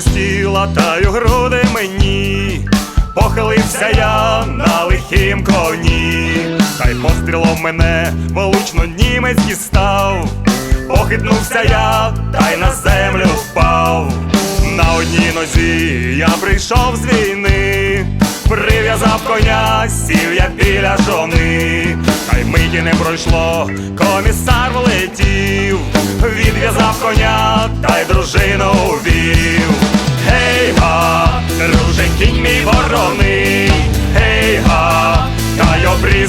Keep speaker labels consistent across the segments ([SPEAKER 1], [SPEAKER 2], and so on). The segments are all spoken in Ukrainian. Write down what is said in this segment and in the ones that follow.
[SPEAKER 1] засвистіла та й груди мені. Похилився я на лихім коні, та й пострілом мене влучно німець дістав. Похитнувся я, та й на землю впав. На одній нозі я прийшов з війни, прив'язав коня, сів я біля жони, та й миті не пройшло, комісар влетів, відв'язав коня,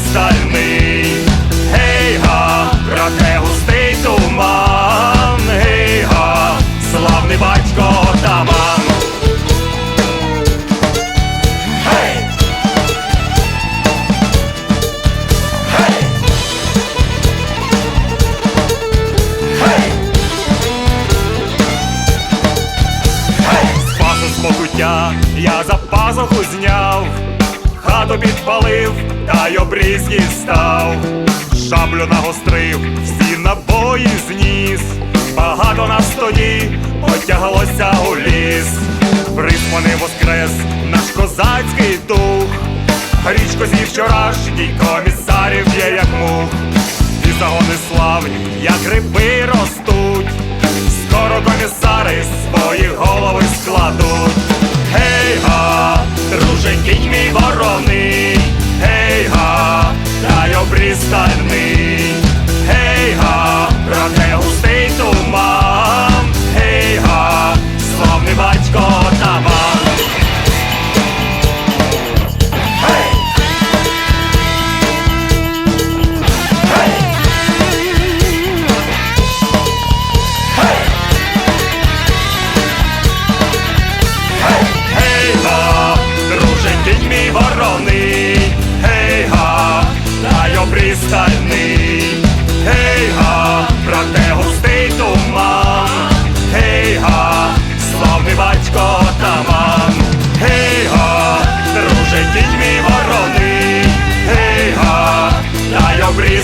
[SPEAKER 1] й стальний, гей га, проте густий туман, гей га, славний батько отаман. Гей! Гей! Гей! З пасу я за пазуху зняв, хату підпалив, та й обріз став, шаблю нагострив, всі набої зніс, багато нас тоді потяглося у ліс, Присманий воскрес наш козацький дух, річко зі вчорашній комісарів є як мух, і загони славні, як гриби ростуть. Скоро комісари свої голови складуть. Гей га, руженький мій вороний, гей га, дай обріз стальний, гей га, дай обріз стальний, гей га, брате густий туман, гей га, славний батько таман, гей га, друже, кінь мій вороний, гей га, дай обріз